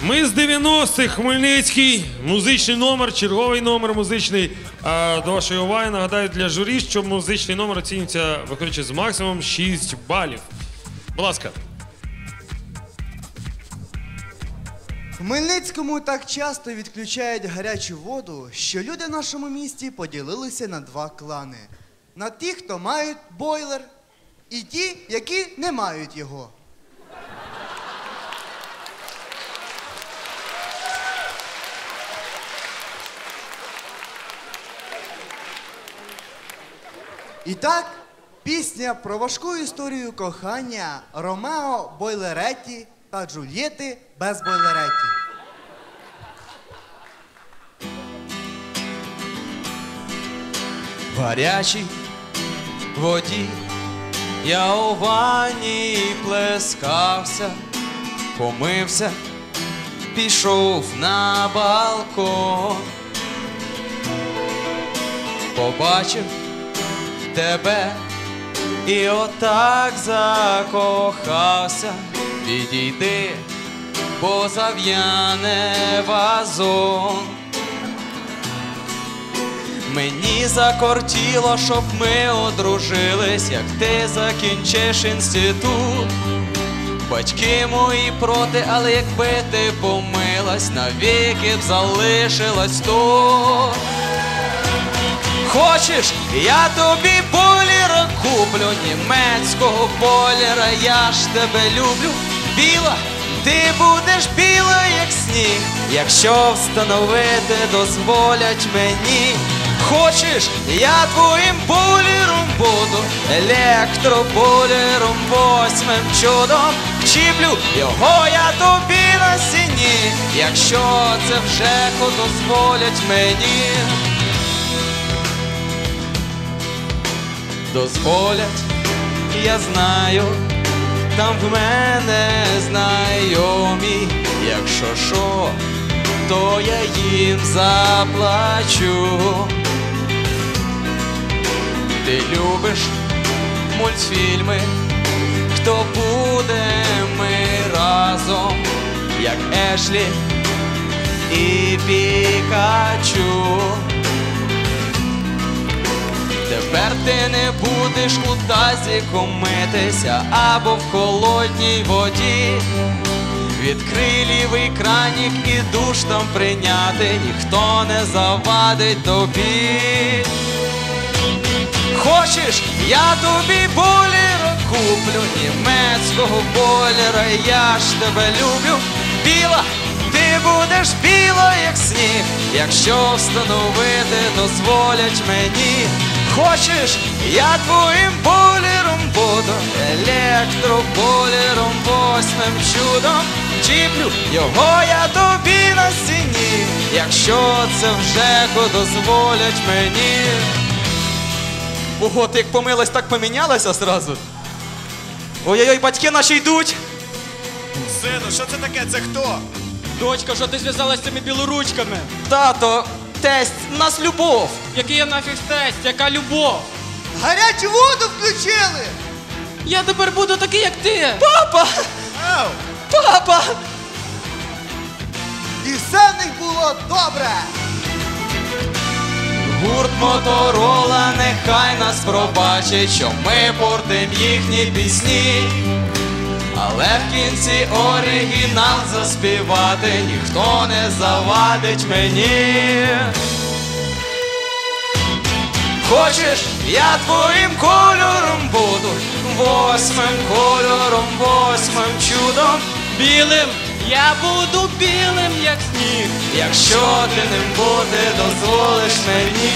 Ми з 90-х Хмельницький, музичний номер, черговий номер музичний. А, до вашої уваги нагадаю для журі, що музичний номер оцінюється виходячи з максимум 6 балів. Будь ласка. Хмельницькому так часто відключають гарячу воду, що люди в нашому місті поділилися на два клани: на ті, хто мають бойлер, і ті, які не мають його. І так, пісня про важку історію кохання Ромео Бойлеретті та Джульєти без Бойлеретті. В воді я у ванні плескався, помився, пішов на балкон, побачив тебе і отак закохався. Відійди, бо зав'яне вазон. Мені закортіло, щоб ми одружились, як ти закінчиш інститут. Батьки мої проти, але якби ти помилась, навіки б залишилась тут. Хочеш, я тобі боліра куплю, німецького боліра, я ж тебе люблю. Біла, ти будеш біла, як сніг, якщо встановити дозволять мені. Хочеш, я твоїм боліром буду, електроболіром восьмим чудом. Чіплю його я тобі на сіні, якщо це вже дозволять мені. Дозволять, я знаю, там в мене знайомі, якщо що, то я їм заплачу. Ти любиш мультфільми, хто буде ми разом, як Ешлі і Пікачу. Тепер ти не будеш у тазі комитися або в холодній воді. Відкрий лівий кранік і душ там прийняти, ніхто не завадить тобі. Хочеш, я тобі боліра куплю, німецького боліра, я ж тебе люблю. Біла, ти будеш біла, як сніг, якщо встановити дозволять мені. Хочеш, я твоїм боліром буду, електроболіром восьмим чудом. Чіплю його я тобі на стіні, якщо це вже дозволять мені. Ого, ти як помилась, так помінялася зразу. Ой-ой-ой, батьки наші йдуть. Сину, що це таке? Це хто? Дочка, що ти зв'язалась з цими білоручками? Тато, тесть, в нас любов. Який я нафіг тесть, яка любов? Гарячу воду включили! Я тепер буду такий, як ти. Папа! Ау! Папа! І все в них було добре! Гурт Моторола нехай нас пробачить, що ми портим їхні пісні. Але в кінці оригінал заспівати ніхто не завадить мені. Хочеш, я твоїм кольором буду, восьмим кольором, восьмим чудом, білим, Я буду білим, як сніг. якщо ти ним бути дозволиш мені.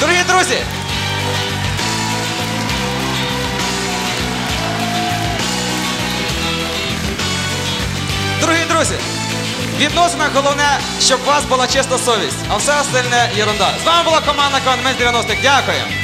Дорогі друзі! Дорогі в відносинах головне, щоб у вас була чиста совість, а все остальне ерунда. З вами була команда Конмент 90-х. Дякую!